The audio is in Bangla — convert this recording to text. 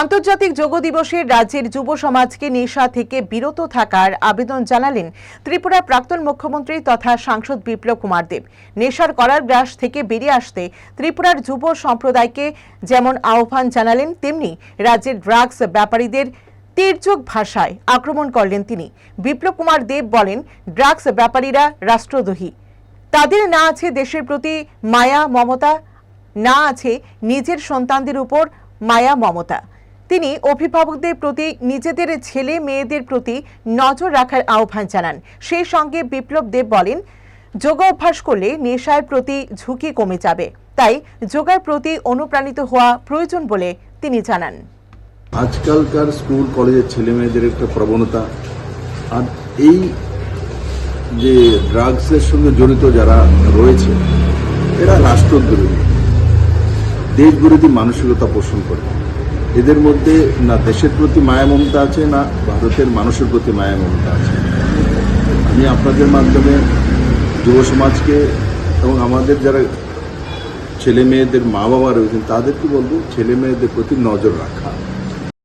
আন্তর্জাতিক যোগ দিবসে রাজ্যের যুব সমাজকে নেশা থেকে বিরত থাকার আবেদন জানালেন ত্রিপুরার প্রাক্তন মুখ্যমন্ত্রী তথা সাংসদ বিপ্লব কুমার দেব। নেশার করার গ্রাস থেকে বেরিয়ে আসতে ত্রিপুরার যুব সম্প্রদায়কে যেমন আহ্বান জানালেন, তেমনি রাজ্যের ড্রাগস ব্যাপারীদের তীর্যক ভাষায় আক্রমণ করলেন তিনি। বিপ্লব কুমার দেব বলেন, ড্রাগস ব্যাপারীরা রাষ্ট্রদ্রোহী। তাদের না আছে দেশের প্রতি মায়া, মমতা, না আছে নিজের সন্তানদের উপর মায়া, মমতা। তিনি অভিভাবকদের প্রতি, নিজেদের ছেলে মেয়েদের প্রতি নজর রাখার আহ্বান জানান। সেই সঙ্গে বিপ্লব দেব বলেন, যোগ অভ্যাস করলে নেশার প্রতি ঝুঁকি কমে যাবে। তাই যোগার প্রতি অনুপ্রাণিত হওয়া প্রয়োজন বলে তিনি জানান। আজকালকার স্কুল, কলেজের ছেলে মেয়েদের একটা প্রবণতা। আর এই যে ড্রাগসের সঙ্গে জড়িত যারা রয়েছে, এরা রাষ্ট্রদ্রোহী। দেশবিরোধী মানসিকতা পোষণ করে। এদের মধ্যে না দেশের প্রতি মায়া মমতা আছে, না ভারতের মানুষের প্রতি মায়া মমতা আছে। আমি আপনাদের মাধ্যমে যুব সমাজকে এবং আমাদের যারা ছেলে মেয়েদের মা বাবা রয়েছেন, তাদেরকে বলব ছেলে মেয়েদের প্রতি নজর রাখা।